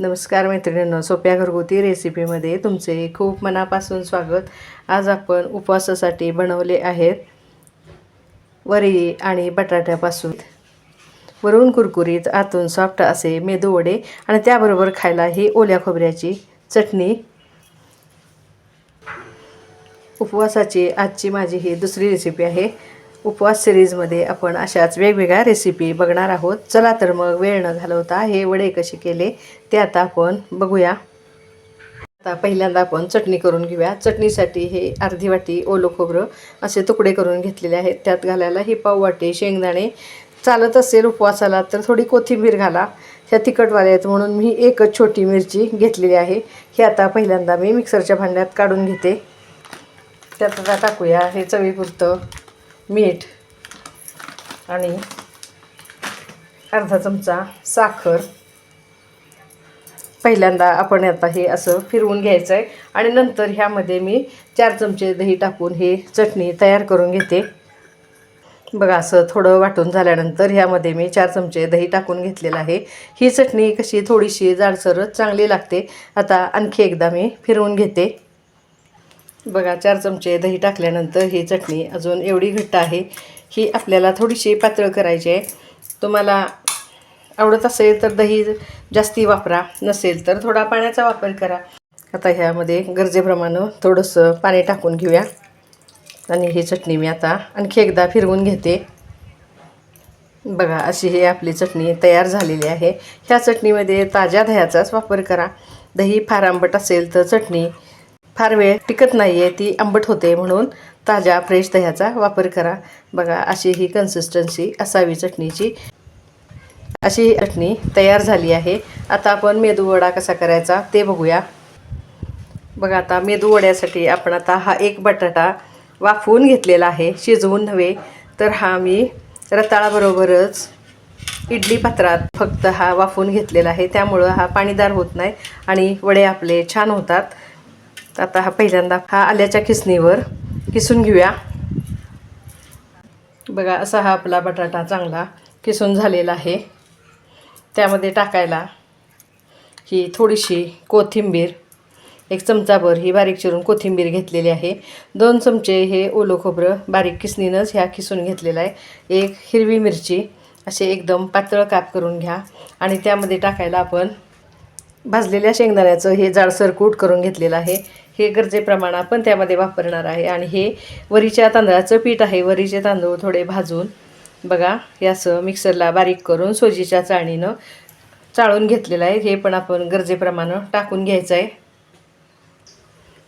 नमस्कार मैत्रिणींनो सोप्या घरगुती रेसिपीमध्ये तुमचे खूप मनापासून स्वागत. आज आपण उपवासासाठी बनवले आहेत वरी आणि बटाट्यापासून. वरून कुरकुरीत आतून सॉफ्ट असे मेदू वडे आणि त्याबरोबर खायला ही ओल्या खोबऱ्याची चटणी. उपवासाची आजची माझी ही दुसरी रेसिपी आहे. उपवास सिरीजमध्ये आपण अशाच वेगवेगळ्या रेसिपी बघणार आहोत. चला तर मग वेळ न घालवता हे वडे कसे केले ते आता आपण बघूया. आता पहिल्यांदा आपण चटणी करून घेऊया. चटणीसाठी हे अर्धी वाटी ओलं खोबरं असे तुकडे करून घेतलेले आहेत. त्यात घालायला ही पाव वाटी शेंगदाणे. चालत असेल उपवासाला तर थोडी कोथिंबीर घाला. ह्या तिखटवाल्या आहेत म्हणून मी एकच छोटी मिरची घेतलेली आहे. हे आता पहिल्यांदा मी मिक्सरच्या भांड्यात काढून घेते. त्यात आता टाकूया हे चवीपुरतं. मीठ आणि अर्धा चमचा साखर. पहिल्यांदा आपण आता हे असं फिरवून घ्यायचं आहे आणि नंतर ह्यामध्ये मी चार चमचे दही टाकून हे चटणी तयार करून घेते. बघा असं थोडं वाटून झाल्यानंतर ह्यामध्ये मी चार चमचे दही टाकून घेतलेलं आहे. ही चटणी कशी थोडीशी जाडसरच चांगली लागते. आता आणखी एकदा मी फिरवून घेते. बघा चार चमचे दही टाकल्यानंतर ही चटणी अजून एवढी घट्ट आहे ही आपल्याला थोडीशी पातळ करायची आहे. तुम्हाला आवडत असेल तर दही जास्ती वापरा नसेल तर थोडा पाण्याचा वापर करा. आता ह्यामध्ये गरजेप्रमाणे थोडंसं पाणी टाकून घेऊया. आणि ही चटणी मी आता आणखी एकदा फिरवून घेते. बघा अशी ही आपली चटणी तयार झालेली आहे. ह्या चटणीमध्ये ताज्या दह्याचाच वापर करा. दही फार आंबट असेल तर चटणी फार वेळ टिकत नाही आहे ती आंबट होते म्हणून ताज्या फ्रेश दह्याचा वापर करा. बघा अशी ही कन्सिस्टन्सी असावी चटणीची. अशी ही चटणी तयार झाली आहे. आता आपण मेदू वडा कसा करायचा ते बघूया. बघा आता मेदू वड्यासाठी आपण आता हा एक बटाटा वाफवून घेतलेला आहे शिजवून नव्हे तर हा मी रताळाबरोबरच इडली पात्रात फक्त हा वाफवून घेतलेला आहे. त्यामुळं हा पाणीदार होत नाही आणि वडे आपले छान होतात. आता हा पहिल्यांदा हा आल्याच्या खिसणीवर किसून घेऊया. बघा असा हा आपला बटाटा चांगला किसून झालेला आहे. त्यामध्ये टाकायला ही थोडीशी कोथिंबीर एक चमचाभर ही बारीक चिरून कोथिंबीर घेतलेली आहे. दोन चमचे हे ओलं खोबरं बारीक किसणीनंच ह्या किसून घेतलेलं आहे. एक हिरवी मिरची असे एकदम पातळ काप करून घ्या. आणि त्यामध्ये टाकायला आपण भाजलेल्या शेंगदाण्याचं हे जाडसर कूट करून घेतलेलं आहे. हे गरजेप्रमाण आपण त्यामध्ये वापरणार आहे. आणि हे वरीच्या तांदळाचं पीठ आहे. वरीचे तांदूळ थोडे भाजून बघा याचं असं मिक्सरला बारीक करून सोजीच्या चाळणीनं चाळून घेतलेलं आहे. हे पण आपण गरजेप्रमाणे टाकून घ्यायचं आहे.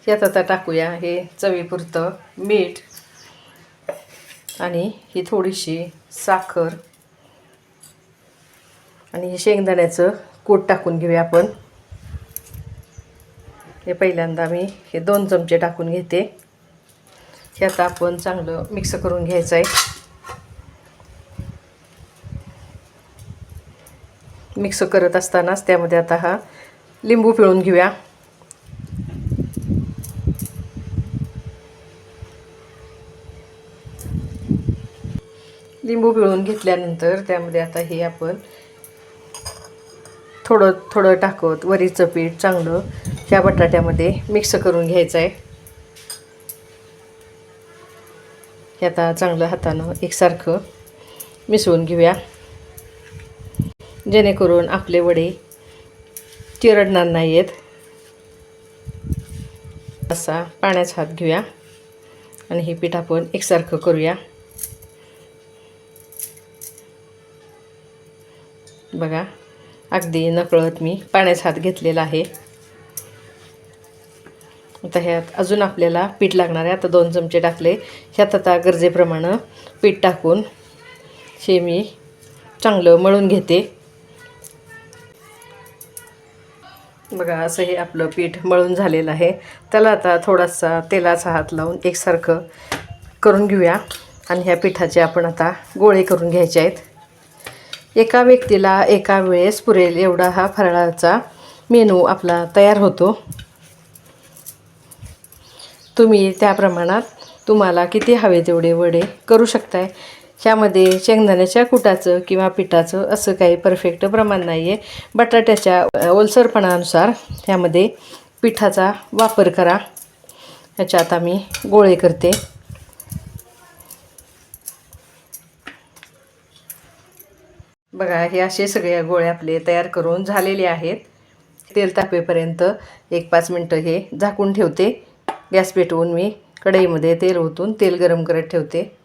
यात आता टाकूया हे चवीपुरतं मीठ आणि ही थोडीशी साखर. आणि हे शेंगदाण्याचं कूट टाकून घेऊया आपण. हे पहिल्यांदा मी हे दोन चमचे टाकून घेते. हे आता आपण चांगलं मिक्स करून घ्यायचं आहे मिक्स करत असतानाच त्यामध्ये आता हा लिंबू पिळून घेऊया. लिंबू पिळून घेतल्यानंतर त्यामध्ये आता हे आपण थोडं थोडं टाकत वरीचं पीठ चांगलं त्या बटाट्यामध्ये मिक्स करून घ्यायचं आहे हे आता चांगलं हातानं एकसारखं मिसळून घेऊया. जेणेकरून आपले वडे चिरडणार नाही आहेत असा पाण्याचा हात घेऊया आणि हे पीठ आपण एकसारखं करूया. बघा अगदी नकळत मी पाण्याचा हात घेतलेला आहे. आता ह्यात अजून आपल्याला पीठ लागणार आहे. आता दोन चमचे टाकले. ह्यात आता गरजेप्रमाणे पीठ टाकून हे मी चांगलं मळून घेते. बघा असं हे आपलं पीठ मळून झालेलं आहे. त्याला आता थोडासा तेलाचा हात लावून एकसारखं करून घेऊया. आणि ह्या पिठाचे आपण आता गोळे करून घ्यायचे आहेत. एका व्यक्तीला एका वेळेस पुरेल एवढा हा फराळाचा मेनू आपला तयार होतो. तुम्ही त्या प्रमाणात तुम्हाला किती हवे तेवढे वडे करू शकताय. ह्यामध्ये शेंगदाण्याच्या कुटाचं किंवा पिठाचं असं काही परफेक्ट प्रमाण नाही आहे बटाट्याच्या ओलसरपणानुसार ह्यामध्ये पिठाचा वापर करा. ह्याच्यात आम्ही गोळे करते. बघा हे असे सगळे गोळे आपले तयार करून झालेले आहेत. तेल तापेपर्यंत एक पाच मिनटं हे झाकून ठेवते. गॅस पेटवून मी कढईमध्ये तेल ओतून तेल गरम करत ठेवते.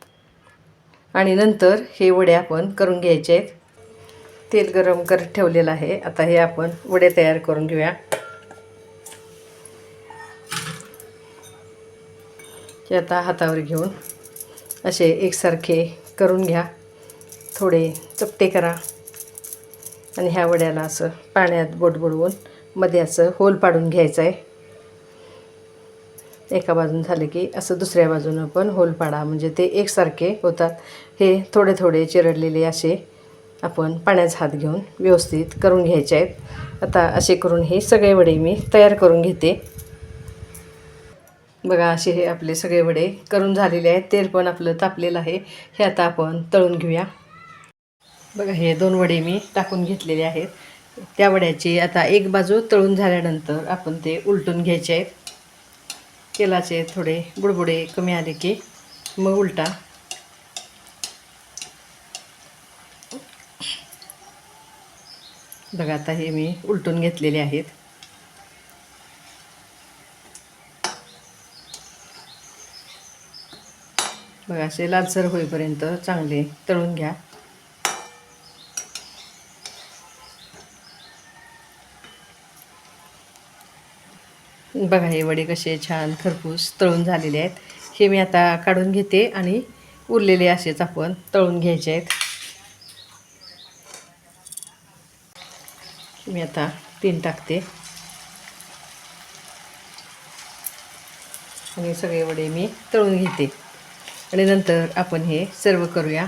आणि नंतर हे वडे आपण करून घ्यायचे आहेत. तेल गरम करत ठेवलेलं आहे. आता हे आपण वडे तयार करून घेऊया. ते आता हातावर घेऊन असे एकसारखे करून घ्या. थोडे चपटे करा. आणि ह्या वड्याला असं पाण्यात बोट बुडवून मध्ये असं होल पाडून घ्यायचं आहे. एका बाजून झालं की असं दुसऱ्या बाजूनं पण होल पाडा. म्हणजे ते एकसारखे होतात. हे थोडे थोडे चिरडलेले असे आपण पाण्याचा हात घेऊन व्यवस्थित करून घ्यायचे आहेत. आता असे करून हे सगळे वडे मी तयार करून घेते. बघा असे हे आपले सगळे वडे करून झालेले आहेत. तेल पण आपलं तापलेलं आहे. हे आता आपण तळून घेऊया. बघा हे दोन वडे मी टाकून घेतलेले आहेत. त्या वड्याची आता एक बाजू तळून झाल्यानंतर आपण ते उलटून घ्यायचे आहेत. तेलाचे थोडे बुडबुडे कमी आले की मग उलटा. बघा आता हे मी उलटून घेतलेले आहेत. बघा असे लालसर होईपर्यंत चांगले तळून घ्या. बघा हे वडे कसे छान खरपूस तळून झालेले आहेत. हे मी आता काढून घेते आणि उरलेले असेच आपण तळून घ्यायचे आहेत. मी आता तीन टाकते. आणि सगळे वडे मी तळून घेते. आणि नंतर आपण हे सर्व करूया.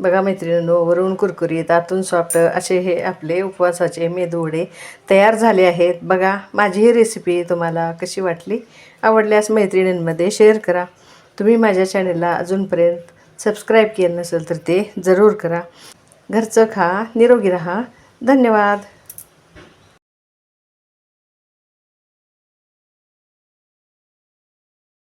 बघा मैत्रिणींनो वरून कुरकुरीत आतून सॉफ्ट असे हे आपले उपवासाचे मेदूवडे तयार झाले आहेत. बघा माझी ही रेसिपी तुम्हाला कशी वाटली? आवडल्यास मैत्रिणींमध्ये शेअर करा. तुम्ही माझ्या चॅनलला अजूनपर्यंत सबस्क्राईब केलं नसेल तर ते जरूर करा. घरचं खा निरोगी राहा. धन्यवाद.